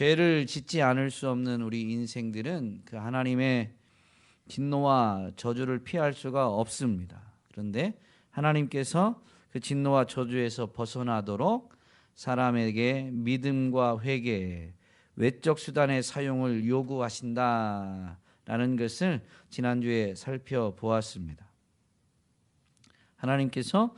죄를 짓지 않을 수 없는 우리 인생들은 그 하나님의 진노와 저주를 피할 수가 없습니다. 그런데 하나님께서 그 진노와 저주에서 벗어나도록 사람에게 믿음과 회개, 외적 수단의 사용을 요구하신다라는 것을 지난주에 살펴보았습니다. 하나님께서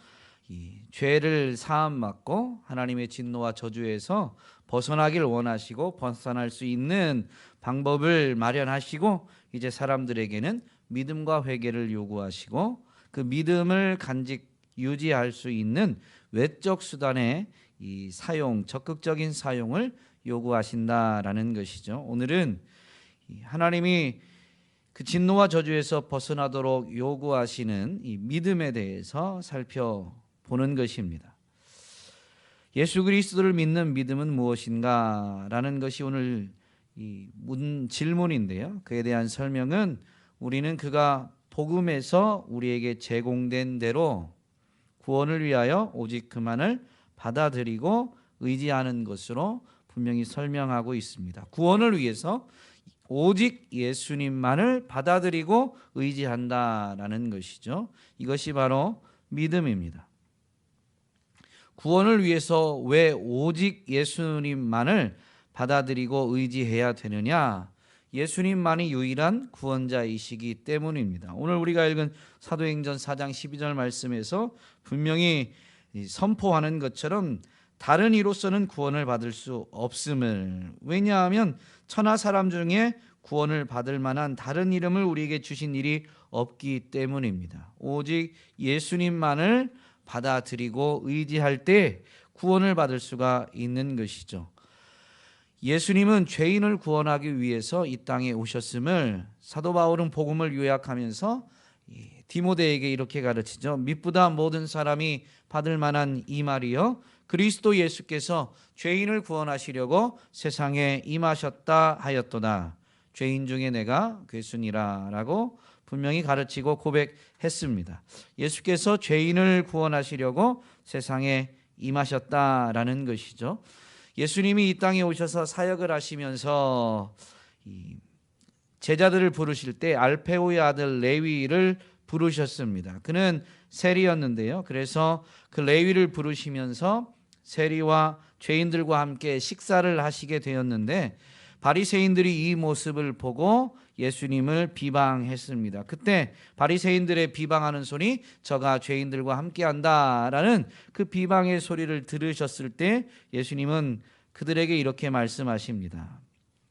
이 죄를 사함 받고 하나님의 진노와 저주에서 벗어나길 원하시고 벗어날 수 있는 방법을 마련하시고 이제 사람들에게는 믿음과 회개를 요구하시고 그 믿음을 간직 유지할 수 있는 외적 수단의 이 사용 적극적인 사용을 요구하신다라는 것이죠. 오늘은 하나님이 그 진노와 저주에서 벗어나도록 요구하시는 이 믿음에 대해서 살펴보는 것입니다. 예수 그리스도를 믿는 믿음은 무엇인가라는 것이 오늘 이 문 질문인데요. 그에 대한 설명은 우리는 그가 복음에서 우리에게 제공된 대로 구원을 위하여 오직 그만을 받아들이고 의지하는 것으로 분명히 설명하고 있습니다. 구원을 위해서 오직 예수님만을 받아들이고 의지한다라는 것이죠. 이것이 바로 믿음입니다. 구원을 위해서 왜 오직 예수님만을 받아들이고 의지해야 되느냐? 예수님만이 유일한 구원자이시기 때문입니다. 오늘 우리가 읽은 사도행전 4장 12절 말씀에서 분명히 선포하는 것처럼 다른 이로서는 구원을 받을 수 없음을 왜냐하면 천하 사람 중에 구원을 받을 만한 다른 이름을 우리에게 주신 일이 없기 때문입니다. 오직 예수님만을 받아들이고 의지할 때 구원을 받을 수가 있는 것이죠. 예수님은 죄인을 구원하기 위해서 이 땅에 오셨음을 사도 바울은 복음을 요약하면서 디모데에게 이렇게 가르치죠. 믿보다 모든 사람이 받을 만한 이 말이요. 그리스도 예수께서 죄인을 구원하시려고 세상에 임하셨다 하였도다. 죄인 중에 내가 괴순이라라고 분명히 가르치고 고백했습니다. 예수께서 죄인을 구원하시려고 세상에 임하셨다라는 것이죠. 예수님이 이 땅에 오셔서 사역을 하시면서 제자들을 부르실 때 알페오의 아들 레위를 부르셨습니다. 그는 세리였는데요. 그래서 그 레위를 부르시면서 세리와 죄인들과 함께 식사를 하시게 되었는데 바리새인들이 이 모습을 보고 예수님을 비방했습니다. 그때 바리새인들의 비방하는 소리 저가 죄인들과 함께 한다라는 그 비방의 소리를 들으셨을 때 예수님은 그들에게 이렇게 말씀하십니다.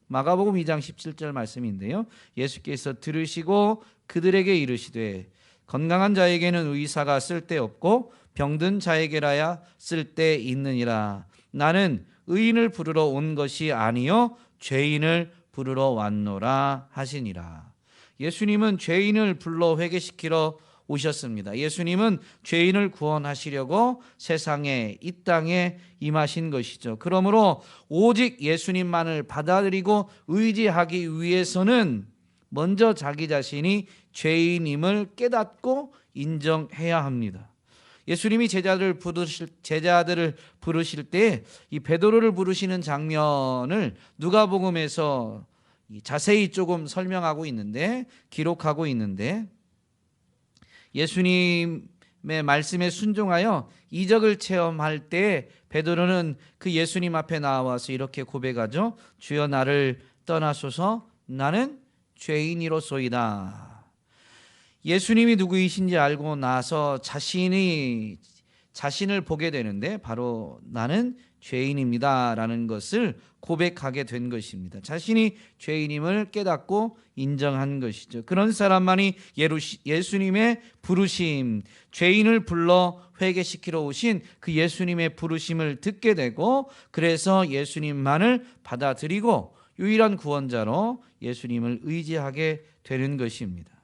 마가복음 2장 17절 말씀인데요. 예수께서 들으시고 그들에게 이르시되 건강한 자에게는 의사가 쓸데없고 병든 자에게라야 쓸데 있느니라. 나는 의인을 부르러 온 것이 아니요 죄인을 부르러 왔노라 하시니라. 예수님은 죄인을 불러 회개시키러 오셨습니다. 예수님은 죄인을 구원하시려고 세상에 이 땅에 임하신 것이죠. 그러므로 오직 예수님만을 받아들이고 의지하기 위해서는 먼저 자기 자신이 죄인임을 깨닫고 인정해야 합니다. 예수님이 제자들을 부르실 제자들을 부르실 때 이 베드로를 부르시는 장면을 누가복음에서 자세히 조금 설명하고 있는데 기록하고 있는데 예수님의 말씀에 순종하여 이적을 체험할 때 베드로는 그 예수님 앞에 나와서 이렇게 고백하죠. 주여 나를 떠나소서 나는 죄인이로소이다. 예수님이 누구이신지 알고 나서 자신이 자신을 보게 되는데 바로 나는 죄인입니다라는 것을 고백하게 된 것입니다. 자신이 죄인임을 깨닫고 인정한 것이죠. 그런 사람만이 예수님의 부르심, 죄인을 불러 회개시키러 오신 그 예수님의 부르심을 듣게 되고 그래서 예수님만을 받아들이고 유일한 구원자로 예수님을 의지하게 되는 것입니다.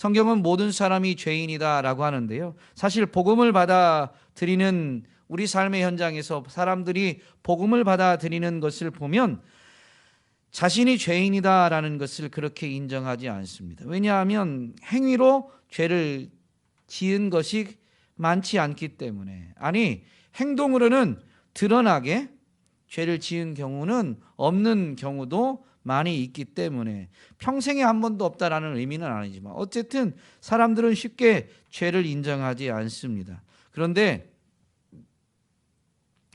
성경은 모든 사람이 죄인이다라고 하는데요. 사실 복음을 받아들이는 우리 삶의 현장에서 사람들이 복음을 받아들이는 것을 보면 자신이 죄인이다라는 것을 그렇게 인정하지 않습니다. 왜냐하면 행위로 죄를 지은 것이 많지 않기 때문에 아니 행동으로는 드러나게 죄를 지은 경우는 없는 경우도 많이 있기 때문에 평생에 한 번도 없다라는 의미는 아니지만 어쨌든 사람들은 쉽게 죄를 인정하지 않습니다. 그런데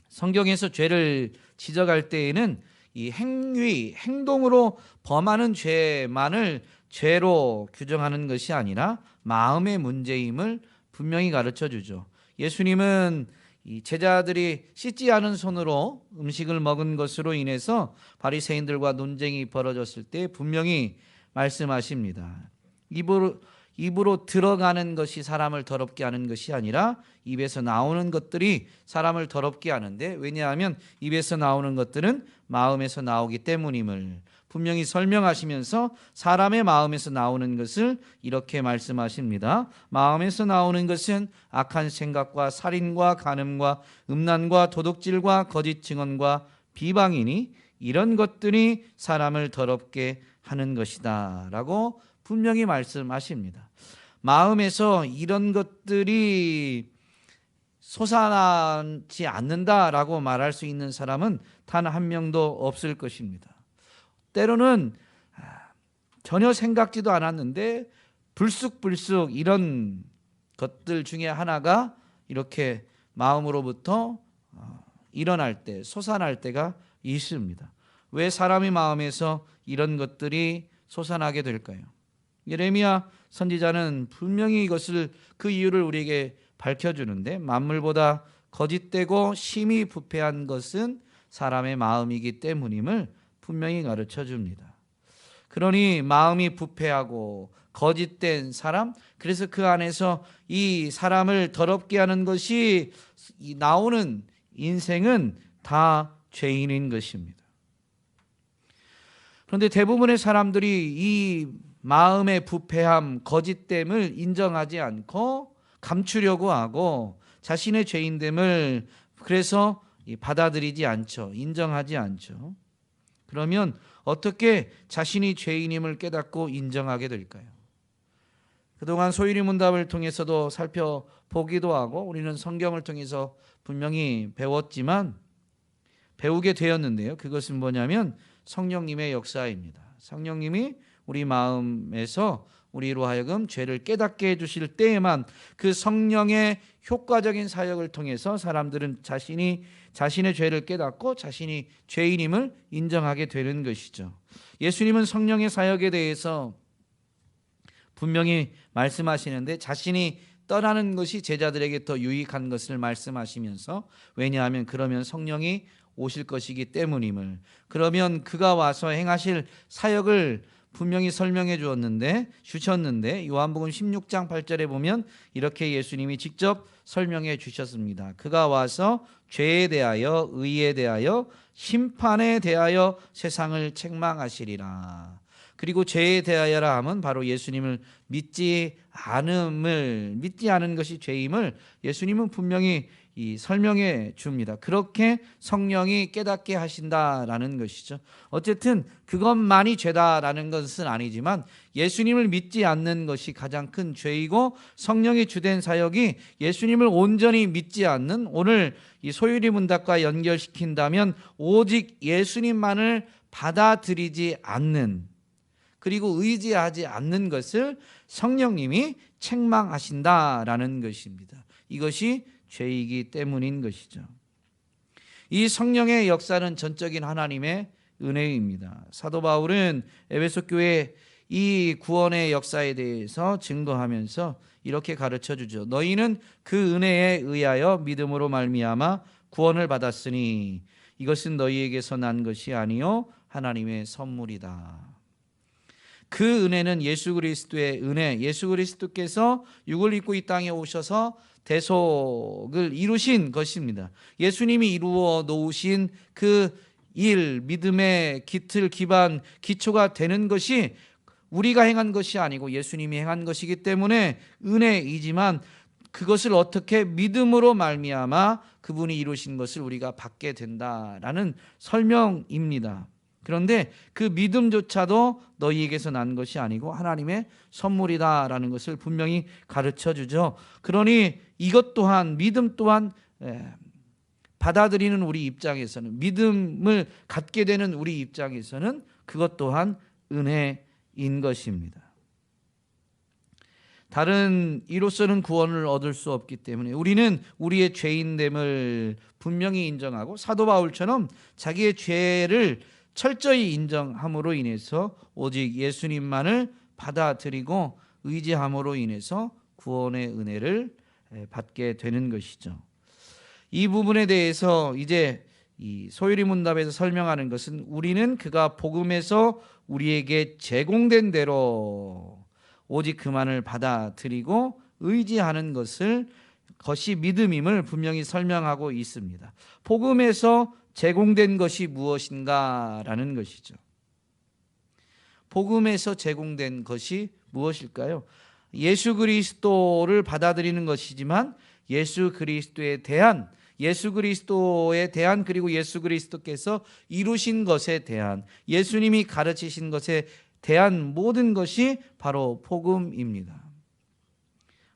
성경에서 죄를 지적할 때에는 이 행위, 행동으로 범하는 죄만을 죄로 규정하는 것이 아니라 마음의 문제임을 분명히 가르쳐 주죠. 예수님은 이 제자들이 씻지 않은 손으로 음식을 먹은 것으로 인해서 바리새인들과 논쟁이 벌어졌을 때 분명히 말씀하십니다. 입으로 입으로 들어가는 것이 사람을 더럽게 하는 것이 아니라 입에서 나오는 것들이 사람을 더럽게 하는데 왜냐하면 입에서 나오는 것들은 마음에서 나오기 때문임을 분명히 설명하시면서 사람의 마음에서 나오는 것을 이렇게 말씀하십니다. 마음에서 나오는 것은 악한 생각과 살인과 간음과 음란과 도둑질과 거짓 증언과 비방이니 이런 것들이 사람을 더럽게 하는 것이다 라고 분명히 말씀하십니다. 마음에서 이런 것들이 솟아나지 않는다라고 말할 수 있는 사람은 단 한 명도 없을 것입니다. 때로는 아, 전혀 생각지도 않았는데 불쑥불쑥 이런 것들 중에 하나가 이렇게 마음으로부터 어, 일어날 때, 솟아날 때가 있습니다. 왜 사람의 마음에서 이런 것들이 솟아나게 될까요? 예레미야 선지자는 분명히 이것을 그 이유를 우리에게 밝혀주는데 만물보다 거짓되고 심히 부패한 것은 사람의 마음이기 때문임을 분명히 가르쳐 줍니다. 그러니 마음이 부패하고 거짓된 사람, 그래서 그 안에서 이 사람을 더럽게 하는 것이 나오는 인생은 다 죄인인 것입니다. 그런데 대부분의 사람들이 이 마음의 부패함, 거짓됨을 인정하지 않고 감추려고 하고 자신의 죄인됨을 그래서 받아들이지 않죠. 인정하지 않죠. 그러면 어떻게 자신이 죄인임을 깨닫고 인정하게 될까요? 그동안 소유리 문답을 통해서도 살펴보기도 하고 우리는 성경을 통해서 분명히 배웠지만 배우게 되었는데요. 그것은 뭐냐면 성령님의 역사입니다. 성령님이 우리 마음에서 우리로 하여금 죄를 깨닫게 해주실 때에만 그 성령의 효과적인 사역을 통해서 사람들은 자신이 자신의 죄를 깨닫고 자신이 죄인임을 인정하게 되는 것이죠. 예수님은 성령의 사역에 대해서 분명히 말씀하시는데 자신이 떠나는 것이 제자들에게 더 유익한 것을 말씀하시면서 왜냐하면 그러면 성령이 오실 것이기 때문임을 그러면 그가 와서 행하실 사역을 분명히 설명해 주었는데 주셨는데 요한복음 16장 8절에 보면 이렇게 예수님이 직접 설명해 주셨습니다. 그가 와서 죄에 대하여 의에 대하여 심판에 대하여 세상을 책망하시리라. 그리고 죄에 대하여라 함은 바로 예수님을 믿지 않음을 믿지 않은 것이 죄임을 예수님은 분명히 이 설명해 줍니다. 그렇게 성령이 깨닫게 하신다라는 것이죠. 어쨌든 그것만이 죄다라는 것은 아니지만 예수님을 믿지 않는 것이 가장 큰 죄이고 성령의 주된 사역이 예수님을 온전히 믿지 않는 오늘 이 소유리 문답과 연결시킨다면 오직 예수님만을 받아들이지 않는 그리고 의지하지 않는 것을 성령님이 책망하신다라는 것입니다. 이것이 죄이기 때문인 것이죠. 이 성령의 역사는 전적인 하나님의 은혜입니다. 사도 바울은 에베소 교회 이 구원의 역사에 대해서 증거하면서 이렇게 가르쳐 주죠. 너희는 그 은혜에 의하여 믿음으로 말미암아 구원을 받았으니 이것은 너희에게서 난 것이 아니요 하나님의 선물이다. 그 은혜는 예수 그리스도의 은혜, 예수 그리스도께서 육을 입고 이 땅에 오셔서 대속을 이루신 것입니다. 예수님이 이루어 놓으신 그 일, 믿음의 기틀, 기반, 기초가 되는 것이 우리가 행한 것이 아니고 예수님이 행한 것이기 때문에 은혜이지만 그것을 어떻게 믿음으로 말미암아 그분이 이루신 것을 우리가 받게 된다라는 설명입니다. 그런데 그 믿음조차도 너희에게서 난 것이 아니고 하나님의 선물이다라는 것을 분명히 가르쳐 주죠. 그러니 이것 또한 믿음 또한 받아들이는 우리 입장에서는 믿음을 갖게 되는 우리 입장에서는 그것 또한 은혜인 것입니다. 다른 이로서는 구원을 얻을 수 없기 때문에 우리는 우리의 죄인됨을 분명히 인정하고 사도 바울처럼 자기의 죄를 철저히 인정함으로 인해서 오직 예수님만을 받아들이고 의지함으로 인해서 구원의 은혜를 받게 되는 것이죠. 이 부분에 대해서 이제 이 소유리 문답에서 설명하는 것은 우리는 그가 복음에서 우리에게 제공된 대로 오직 그만을 받아들이고 의지하는 것을 것이 믿음임을 분명히 설명하고 있습니다. 복음에서 제공된 것이 무엇인가라는 것이죠. 복음에서 제공된 것이 무엇일까요? 예수 그리스도를 받아들이는 것이지만 예수 그리스도에 대한 예수 그리스도에 대한 그리고 예수 그리스도께서 이루신 것에 대한 예수님이 가르치신 것에 대한 모든 것이 바로 복음입니다.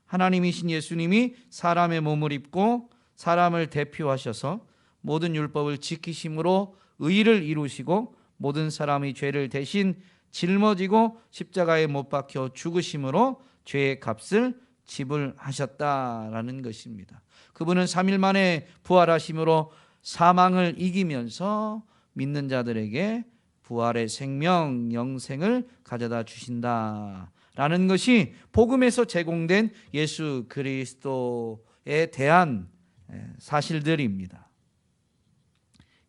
하나님이신 예수님이 사람의 몸을 입고 사람을 대표하셔서 모든 율법을 지키심으로 의를 이루시고 모든 사람의 죄를 대신 짊어지고 십자가에 못 박혀 죽으심으로 죄의 값을 지불하셨다라는 것입니다. 그분은 3일 만에 부활하심으로 사망을 이기면서 믿는 자들에게 부활의 생명, 영생을 가져다 주신다라는 것이 복음에서 제공된 예수 그리스도에 대한 사실들입니다.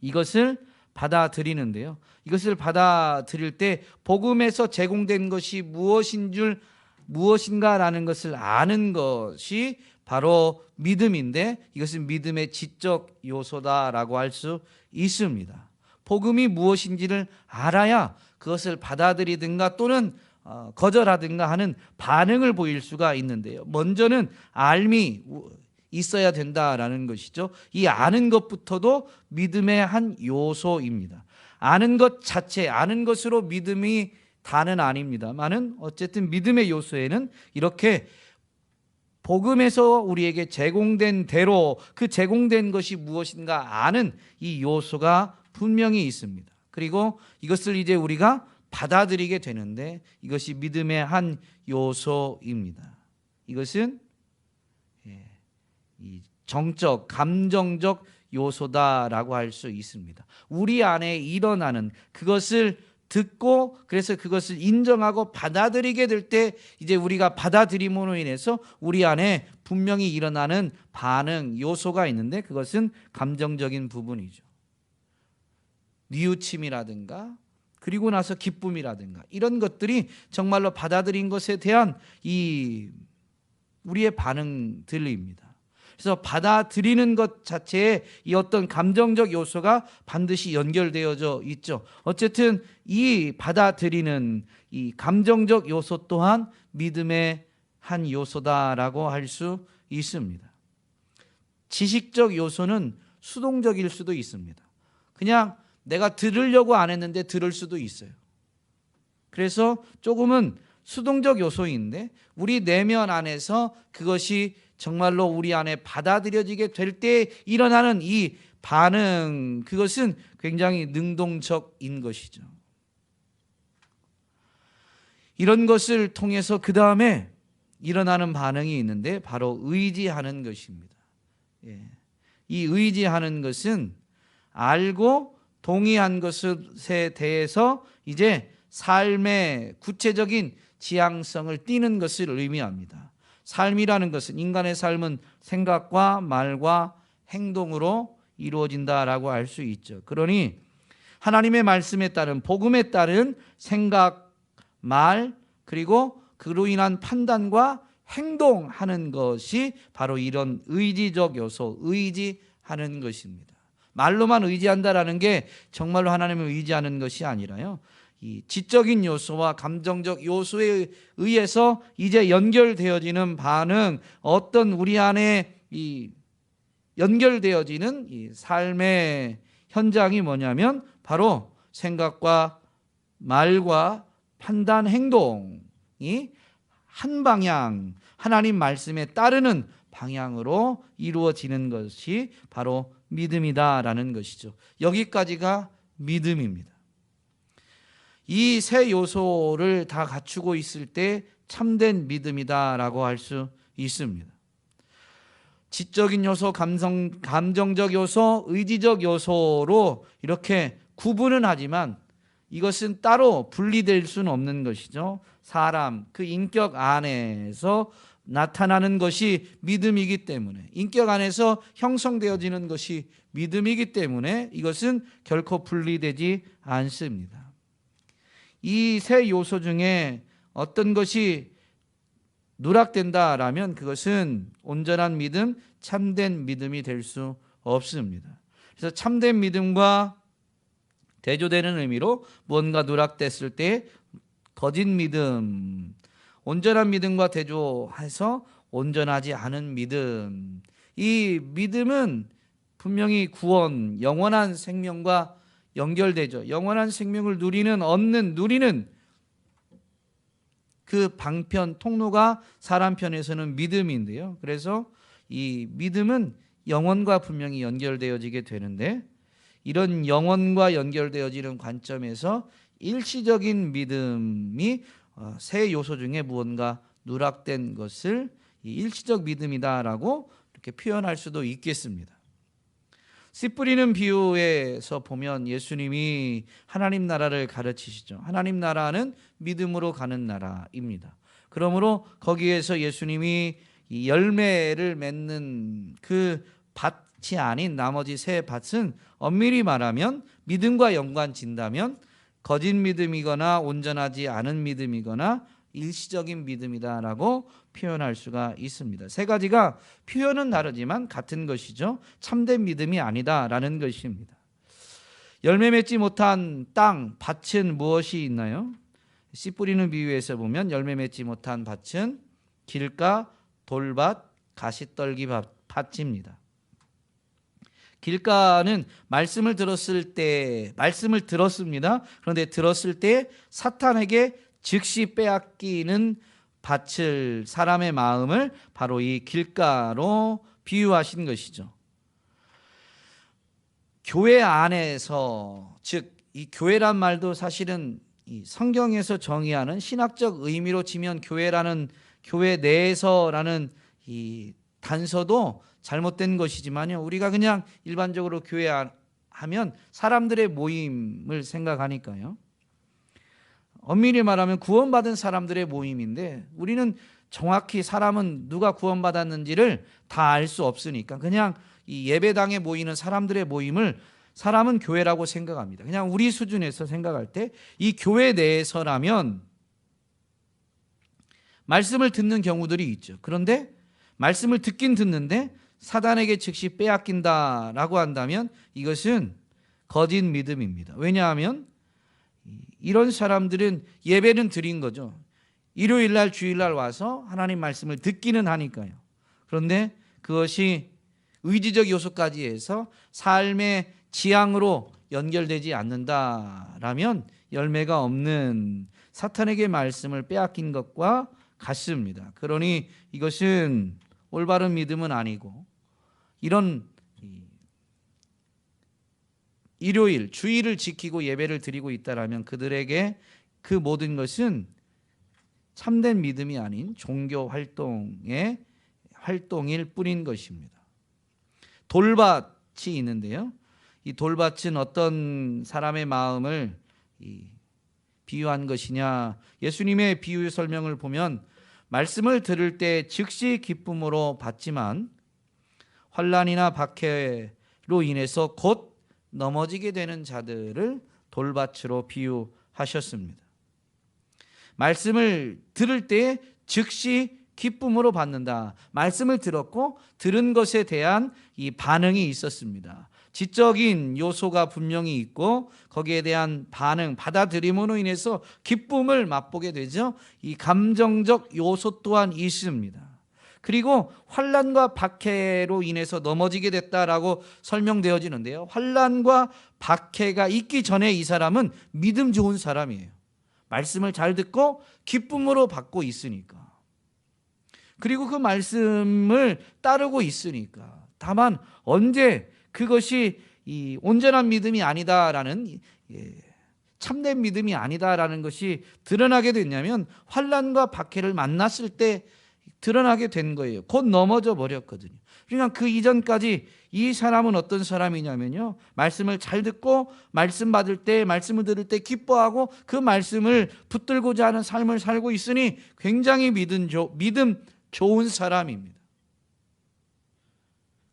이것을 받아들이는데요. 이것을 받아들일 때 복음에서 제공된 것이 무엇인 줄 무엇인가라는 것을 아는 것이 바로 믿음인데 이것은 믿음의 지적 요소다라고 할 수 있습니다. 복음이 무엇인지를 알아야 그것을 받아들이든가 또는 어, 거절하든가 하는 반응을 보일 수가 있는데요. 먼저는 알미 있어야 된다라는 것이죠. 이 아는 것부터도 믿음의 한 요소입니다. 아는 것 자체, 아는 것으로 믿음이 다는 아닙니다만은 어쨌든 믿음의 요소에는 이렇게 복음에서 우리에게 제공된 대로 그 제공된 것이 무엇인가 아는 이 요소가 분명히 있습니다. 그리고 이것을 이제 우리가 받아들이게 되는데 이것이 믿음의 한 요소입니다. 이것은 예, 정적, 감정적 요소다라고 할 수 있습니다. 우리 안에 일어나는 그것을 듣고 그래서 그것을 인정하고 받아들이게 될 때 이제 우리가 받아들임으로 인해서 우리 안에 분명히 일어나는 반응 요소가 있는데 그것은 감정적인 부분이죠. 뉘우침이라든가 그리고 나서 기쁨이라든가 이런 것들이 정말로 받아들인 것에 대한 이 우리의 반응들입니다. 그래서 받아들이는 것 자체에 이 어떤 감정적 요소가 반드시 연결되어져 있죠. 어쨌든 이 받아들이는 이 감정적 요소 또한 믿음의 한 요소다라고 할 수 있습니다. 지식적 요소는 수동적일 수도 있습니다. 그냥 내가 들으려고 안 했는데 들을 수도 있어요. 그래서 조금은 수동적 요소인데 우리 내면 안에서 그것이 정말로 우리 안에 받아들여지게 될 때 일어나는 이 반응 그것은 굉장히 능동적인 것이죠. 이런 것을 통해서 그 다음에 일어나는 반응이 있는데 바로 의지하는 것입니다. 예. 이 의지하는 것은 알고 동의한 것에 대해서 이제 삶의 구체적인 지향성을 띠는 것을 의미합니다. 삶이라는 것은 인간의 삶은 생각과 말과 행동으로 이루어진다라고 할수 있죠. 그러니 하나님의 말씀에 따른 복음에 따른 생각, 말 그리고 그로 인한 판단과 행동하는 것이 바로 이런 의지적 요소, 의지하는 것입니다. 말로만 의지한다라는 게 정말로 하나님을 의지하는 것이 아니라요. 이 지적인 요소와 감정적 요소에 의해서 이제 연결되어지는 반응, 어떤 우리 안에 이 연결되어지는 이 삶의 현장이 뭐냐면 바로 생각과 말과 판단, 행동이 한 방향, 하나님 말씀에 따르는 방향으로 이루어지는 것이 바로 믿음이다라는 것이죠. 여기까지가 믿음입니다. 이 세 요소를 다 갖추고 있을 때 참된 믿음이다라고 할 수 있습니다. 지적인 요소, 감성, 감정적 요소, 의지적 요소로 이렇게 구분은 하지만 이것은 따로 분리될 수는 없는 것이죠. 사람, 그 인격 안에서 나타나는 것이 믿음이기 때문에 인격 안에서 형성되어지는 것이 믿음이기 때문에 이것은 결코 분리되지 않습니다. 이 세 요소 중에 어떤 것이 누락된다라면 그것은 온전한 믿음, 참된 믿음이 될 수 없습니다. 그래서 참된 믿음과 대조되는 의미로 무언가 누락됐을 때 거짓 믿음, 온전한 믿음과 대조해서 온전하지 않은 믿음. 이 믿음은 분명히 구원, 영원한 생명과 연결되죠. 영원한 생명을 누리는 얻는 누리는 그 방편 통로가 사람 편에서는 믿음인데요. 그래서 이 믿음은 영원과 분명히 연결되어지게 되는데 이런 영원과 연결되어지는 관점에서 일시적인 믿음이 어, 세 요소 중에 무언가 누락된 것을 일시적 믿음이다라고 이렇게 표현할 수도 있겠습니다. 씨 뿌리는 비유에서 보면 예수님이 하나님 나라를 가르치시죠. 하나님 나라는 믿음으로 가는 나라입니다. 그러므로 거기에서 예수님이 열매를 맺는 그 밭이 아닌 나머지 세 밭은 엄밀히 말하면 믿음과 연관 진다면 거짓 믿음이거나 온전하지 않은 믿음이거나 일시적인 믿음이다라고 표현할 수가 있습니다. 세 가지가 표현은 다르지만 같은 것이죠. 참된 믿음이 아니다라는 것입니다. 열매 맺지 못한 땅, 밭은 무엇이 있나요? 씨 뿌리는 비유에서 보면 열매 맺지 못한 밭은 길가, 돌밭, 가시떨기 밭입니다. 길가는 말씀을 들었을 때 말씀을 들었습니다. 그런데 들었을 때 사탄에게 즉시 빼앗기는 밭을 사람의 마음을 바로 이 길가로 비유하신 것이죠. 교회 안에서 즉 이 교회란 말도 사실은 이 성경에서 정의하는 신학적 의미로 치면 교회라는 교회 내에서라는 이 단서도 잘못된 것이지만요. 우리가 그냥 일반적으로 교회 하면 사람들의 모임을 생각하니까요. 엄밀히 말하면 구원받은 사람들의 모임인데 우리는 정확히 사람은 누가 구원받았는지를 다 알 수 없으니까 그냥 이 예배당에 모이는 사람들의 모임을 사람은 교회라고 생각합니다. 그냥 우리 수준에서 생각할 때 이 교회 내에서라면 말씀을 듣는 경우들이 있죠. 그런데 말씀을 듣긴 듣는데 사단에게 즉시 빼앗긴다라고 한다면 이것은 거짓 믿음입니다. 왜냐하면 이런 사람들은 예배는 드린 거죠. 일요일 날 주일 날 와서 하나님 말씀을 듣기는 하니까요. 그런데 그것이 의지적 요소까지 해서 삶의 지향으로 연결되지 않는다라면 열매가 없는 사탄에게 말씀을 빼앗긴 것과 같습니다. 그러니 이것은 올바른 믿음은 아니고 이런 일요일 주일을 지키고 예배를 드리고 있다라면 그들에게 그 모든 것은 참된 믿음이 아닌 종교 활동의 활동일 뿐인 것입니다. 돌밭이 있는데요. 이 돌밭은 어떤 사람의 마음을 비유한 것이냐? 예수님의 비유 설명을 보면 말씀을 들을 때 즉시 기쁨으로 받지만 환란이나 박해로 인해서 곧 넘어지게 되는 자들을 돌밭으로 비유하셨습니다. 말씀을 들을 때 즉시 기쁨으로 받는다. 말씀을 들었고 들은 것에 대한 이 반응이 있었습니다. 지적인 요소가 분명히 있고 거기에 대한 반응, 받아들임으로 인해서 기쁨을 맛보게 되죠. 이 감정적 요소 또한 있습니다. 그리고 환란과 박해로 인해서 넘어지게 됐다라고 설명되어지는데요. 환란과 박해가 있기 전에 이 사람은 믿음 좋은 사람이에요. 말씀을 잘 듣고 기쁨으로 받고 있으니까. 그리고 그 말씀을 따르고 있으니까. 다만 언제 그것이 이 온전한 믿음이 아니다라는 이- 예, 참된 믿음이 아니다라는 것이 드러나게 됐냐면 환란과 박해를 만났을 때 드러나게 된 거예요. 곧 넘어져 버렸거든요. 그러니까 그 이전까지 이 사람은 어떤 사람이냐면요. 말씀을 잘 듣고 말씀 받을 때 말씀을 들을 때 기뻐하고 그 말씀을 붙들고자 하는 삶을 살고 있으니 굉장히 믿음 조, 믿음 좋은 사람입니다.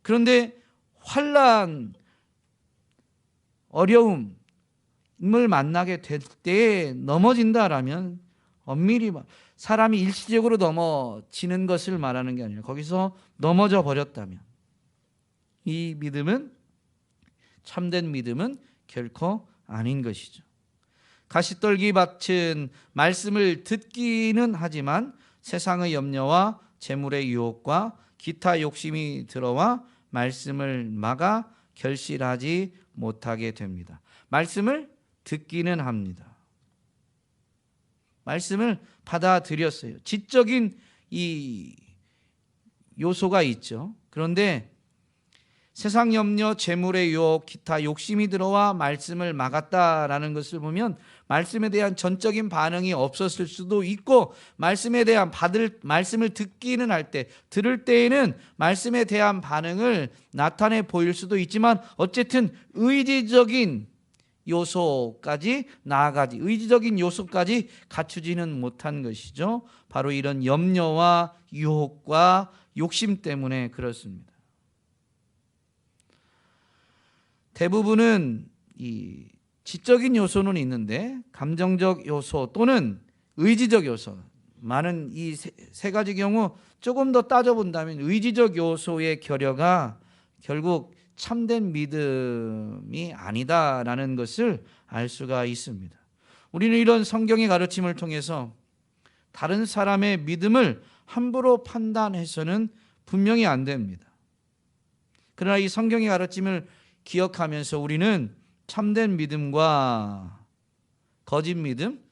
그런데 환란 어려움을 만나게 될때 넘어진다라면 엄밀히 말- 사람이 일시적으로 넘어지는 것을 말하는 게 아니라 거기서 넘어져 버렸다면 이 믿음은 참된 믿음은 결코 아닌 것이죠. 가시떨기 밭은 말씀을 듣기는 하지만 세상의 염려와 재물의 유혹과 기타 욕심이 들어와 말씀을 막아 결실하지 못하게 됩니다. 말씀을 듣기는 합니다. 말씀을 받아들였어요. 지적인 이 요소가 있죠. 그런데 세상 염려, 재물의 유혹, 기타 욕심이 들어와 말씀을 막았다라는 것을 보면 말씀에 대한 전적인 반응이 없었을 수도 있고 말씀에 대한 받을 말씀을 듣기는 할 때 들을 때에는 말씀에 대한 반응을 나타내 보일 수도 있지만 어쨌든 의지적인 요소까지 나아가지 의지적인 요소까지 갖추지는 못한 것이죠. 바로 이런 염려와 유혹과 욕심 때문에 그렇습니다. 대부분은 이 지적인 요소는 있는데 감정적 요소 또는 의지적 요소 많은 이 세 가지 경우 조금 더 따져본다면 의지적 요소의 결여가 결국 참된 믿음이 아니다라는 것을 알 수가 있습니다. 우리는 이런 성경의 가르침을 통해서 다른 사람의 믿음을 함부로 판단해서는 분명히 안 됩니다. 그러나 이 성경의 가르침을 기억하면서 우리는 참된 믿음과 거짓 믿음,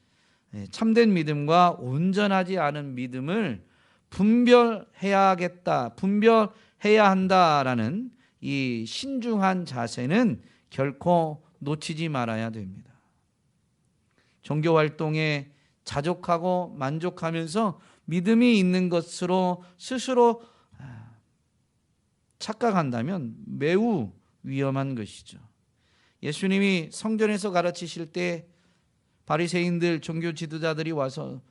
예, 참된 믿음과 온전하지 않은 믿음을 분별해야겠다, 분별해야 한다라는 이 신중한 자세는 결코 놓치지 말아야 됩니다. 종교 활동에 자족하고 만족하면서 믿음이 있는 것으로 스스로 아, 착각한다면 매우 위험한 것이죠. 예수님이 성전에서 가르치실 때 바리새인들 종교 지도자들이 와서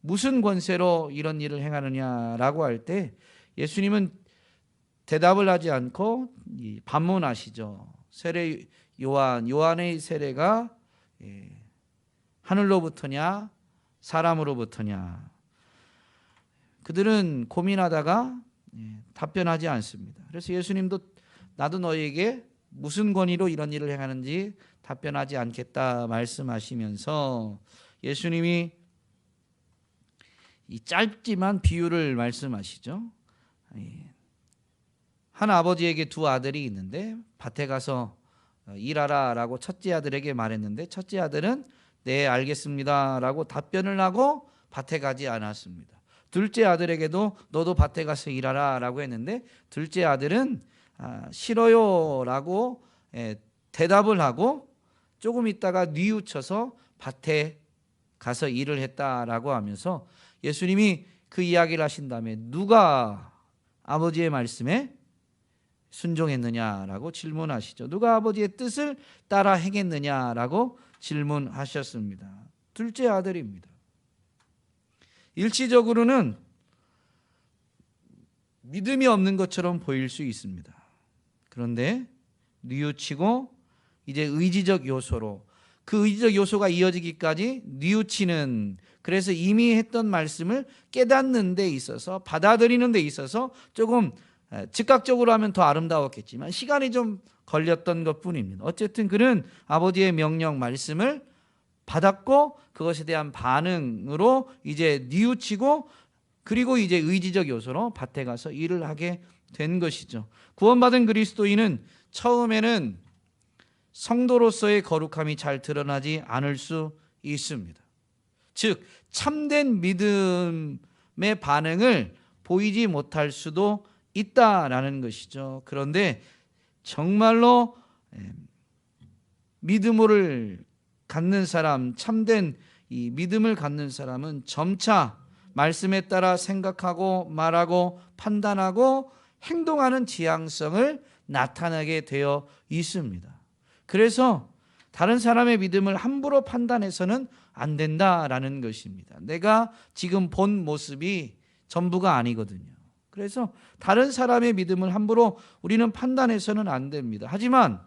무슨 권세로 이런 일을 행하느냐라고 할 때 예수님은 대답을 하지 않고 반문하시죠. 세례 요한 요한의 세례가 예, 하늘로부터냐 사람으로부터냐 그들은 고민하다가 예, 답변하지 않습니다. 그래서 예수님도 나도 너에게 무슨 권위로 이런 일을 행하는지 답변하지 않겠다 말씀하시면서 예수님이 이 짧지만 비유를 말씀하시죠. 예. 한 아버지에게 두 아들이 있는데 밭에 가서 어, 일하라라고 첫째 아들에게 말했는데 첫째 아들은 네 알겠습니다라고 답변을 하고 밭에 가지 않았습니다. 둘째 아들에게도 너도 밭에 가서 일하라라고 했는데 둘째 아들은 아, 싫어요라고 예, 대답을 하고 조금 있다가 뉘우쳐서 밭에 가서 일을 했다라고 하면서 예수님이 그 이야기를 하신 다음에 누가 아버지의 말씀에 순종했느냐라고 질문하시죠. 누가 아버지의 뜻을 따라 행했느냐라고 질문하셨습니다. 둘째 아들입니다. 일시적으로는 믿음이 없는 것처럼 보일 수 있습니다. 그런데 뉘우치고 이제 의지적 요소로 그 의지적 요소가 이어지기까지 뉘우치는 그래서 이미 했던 말씀을 깨닫는 데 있어서 받아들이는 데 있어서 조금 즉각적으로 하면 더 아름다웠겠지만 시간이 좀 걸렸던 것 뿐입니다. 어쨌든 그는 아버지의 명령 말씀을 받았고 그것에 대한 반응으로 이제 뉘우치고 그리고 이제 의지적 요소로 밭에 가서 일을 하게 된 것이죠. 구원받은 그리스도인은 처음에는 성도로서의 거룩함이 잘 드러나지 않을 수 있습니다. 즉 참된 믿음의 반응을 보이지 못할 수도 있다라는 것이죠. 그런데 정말로 에, 믿음을 갖는 사람, 참된 이 믿음을 갖는 사람은 점차 말씀에 따라 생각하고 말하고 판단하고 행동하는 지향성을 나타나게 되어 있습니다. 그래서 다른 사람의 믿음을 함부로 판단해서는 안 된다라는 것입니다. 내가 지금 본 모습이 전부가 아니거든요. 그래서 다른 사람의 믿음을 함부로 우리는 판단해서는 안 됩니다. 하지만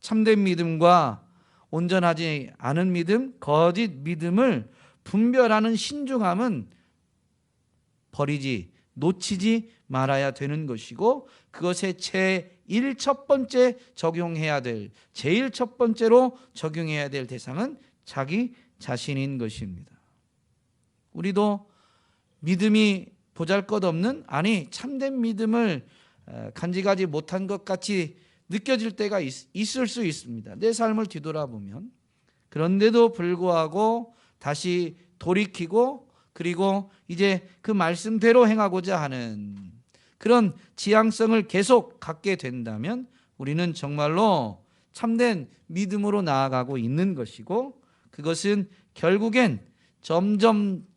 참된 믿음과 온전하지 않은 믿음, 거짓 믿음을 분별하는 신중함은 버리지 놓치지 말아야 되는 것이고 그것의 제일 첫 번째 적용해야 될 제일 첫 번째로 적용해야 될 대상은 자기 자신인 것입니다. 우리도 믿음이 보잘것없는 아니 참된 믿음을 어, 간직하지 못한 것 같이 느껴질 때가 있, 있을 수 있습니다. 내 삶을 뒤돌아보면 그런데도 불구하고 다시 돌이키고 그리고 이제 그 말씀대로 행하고자 하는 그런 지향성을 계속 갖게 된다면 우리는 정말로 참된 믿음으로 나아가고 있는 것이고 그것은 결국엔 점점 이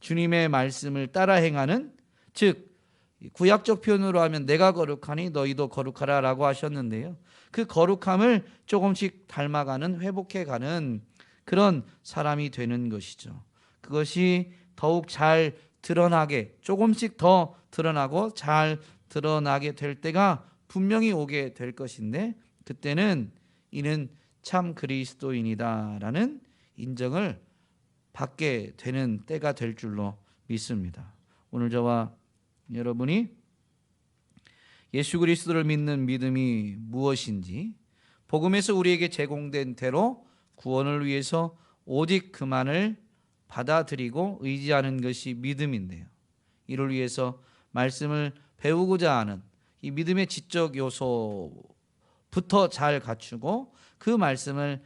주님의 말씀을 따라 행하는 즉 구약적 표현으로 하면 내가 거룩하니 너희도 거룩하라라고 하셨는데요. 그 거룩함을 조금씩 닮아가는 회복해 가는 그런 사람이 되는 것이죠. 그것이 더욱 잘 드러나게 조금씩 더 드러나고 잘 드러나게 될 때가 분명히 오게 될 것인데 그때는 이는 참 그리스도인이다라는 인정을 받게 되는 때가 될 줄로 믿습니다. 오늘 저와 여러분이 예수 그리스도를 믿는 믿음이 무엇인지 복음에서 우리에게 제공된 대로 구원을 위해서 오직 그만을 받아들이고 의지하는 것이 믿음인데요. 이를 위해서 말씀을 배우고자 하는 이 믿음의 지적 요소부터 잘 갖추고 그 말씀을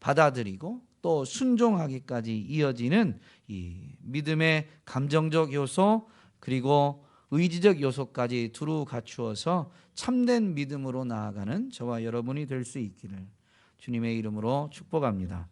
받아들이고 또 순종하기까지 이어지는 이 믿음의 감정적 요소 그리고 의지적 요소까지 두루 갖추어서 참된 믿음으로 나아가는 저와 여러분이 될 수 있기를 주님의 이름으로 축복합니다.